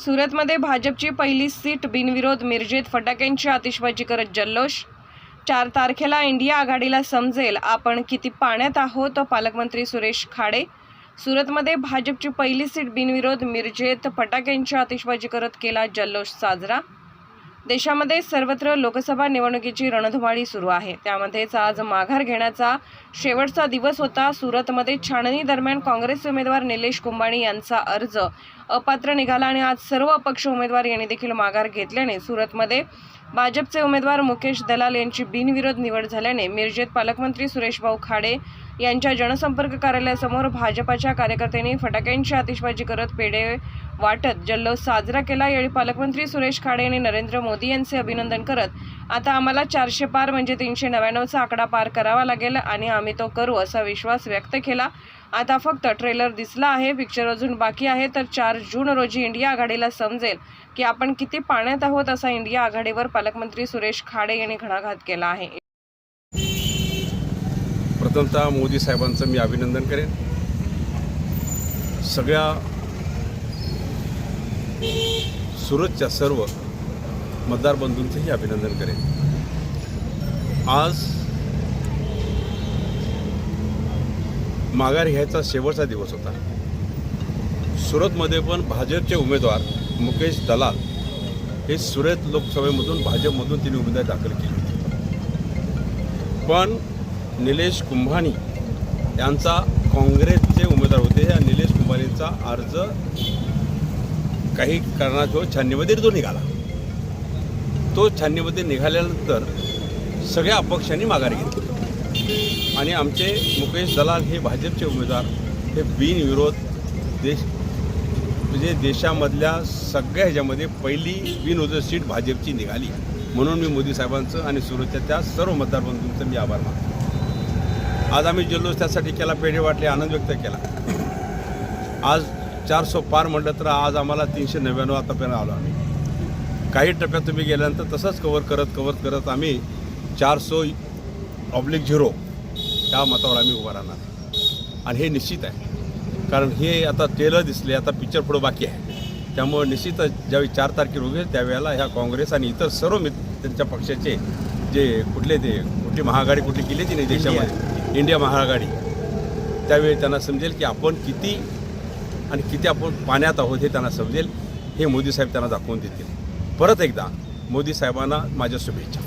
सुरतमध्ये भाजपची पहिली सीट बिनविरोध मिरजेत फटाक्यांची आतिषबाजी करत जल्लोष. चार तारखेला इंडिया आघाडीला समजेल. आपण किती पाण्यात आहोत पालकमंत्री सुरेश खाडे? सुरतमध्ये भाजपची पहिली सीट बिनविरोध मिरजेत फटाक्यांची आतिषबाजी करत केला जल्लोष साजरा. देशामध्ये सर्वत्र लोकसभा निवडणुकीची रणधुमाळी सुरू आहे. त्यामध्येच आज माघार घेण्याचा शेवटचा दिवस होता. सुरतमध्ये छाननी दरम्यान काँग्रेसचे उमेदवार निलेश कुंभाणी यांचा अर्ज अपात्र निघाला आणि आज सर्व अपक्ष उमेदवार यांनी देखील माघार घेतल्याने सुरतमध्ये भाजपचे उमेदवार मुकेश दलाल यांची बिनविरोध निवड झाल्याने मिरजेत पालकमंत्री सुरेशभाऊ खाडे यांच्या जनसंपर्क कार्यालयासमोर भाजपाच्या कार्यकर्त्यांनी फटाक्यांची आतिषबाजी करत पेढे वाटत जल्लोष साजरा केला. यावेळी पालकमंत्री सुरेश खाडे यांनी नरेंद्र मोदी यांचे अभिनंदन करत आता आम्हाला चारशे पार म्हणजे तीनशे नव्याण्णवचा आकडा पार करावा लागेल आणि आम्ही तो करू असा विश्वास व्यक्त केला. आता फक्त ट्रेलर दिसला आहे पिक्चर अजून बाकी आहे तर चार जून रोजी इंडिया आघाडीला समजेल की आपण किती पाण्यात आहोत असा इंडिया आघाडीवर पालकमंत्री सुरेश खाडे यांनी घणाघात केला आहे. प्रथमतः मोदी साहेबांचं मी अभिनंदन करेन. सगळ्या सुरतच्या सर्व मतदार बंधूंचंही अभिनंदन करेन. आज माघार घ्यायचा शेवटचा दिवस होता. सुरतमध्ये पण भाजपचे उमेदवार मुकेश दलाल हे सुरत लोकसभेमधून भाजपमधून तिने उमेदवारी दाखल केली होती. पण निलेश कुंभानी यांचा काँग्रेसचे उमेदवार होते. या निलेश कुंभानीचा अर्ज काही कारणाशिवाय छाननीमध्ये तो निघाला. तो छाननीमध्ये निघाल्यानंतर सगळ्या अपक्षांनी माघार घेतली. आणि आमचे मुकेश दलाल हे भाजपचे उमेदवार. हे बिनविरोध देश म्हणजे देशामधल्या सगळ्या ह्याच्यामध्ये पहिली बिनविरोध सीट भाजपची निघाली. म्हणून मी मोदी साहेबांचं आणि सुरतच्या त्या सर्व मतदारबंधूंचं मी आभार मानतो. आज आम्ही जल्लोष त्यासाठी केला पेढे वाटले आनंद व्यक्त केला. आज चारसो पार म्हटलं तर आज आम्हाला तीनशे नव्याण्णव आतापर्यंत आलो आम्ही. काही टप्प्यात तुम्ही गेल्यानंतर तसंच कवर करत कवर करत आम्ही चारसो ऑब्लिक झिरो त्या मतावर आम्ही उभा राहणार. आणि हे निश्चित आहे. कारण हे आता टेलर दिसले आता पिक्चर पुढं बाकी आहे. त्यामुळे निश्चितच ज्यावेळी चार तारखेला उभे त्यावेळेला ह्या काँग्रेस आणि इतर सर्व मित्र त्यांच्या पक्षाचे जे कुठले ते कुठली महाआघाडी कुठली केली की नाही देशामध्ये. इंडिया महाआघाडी. त्यावेळी त्यांना समजेल की आपण किती आणि किती आपण पाण्यात आहोत हे त्यांना समजेल हे मोदी साहेब त्यांना दाखवून देतील. परत एकदा मोदी साहेबांना माझ्या शुभेच्छा.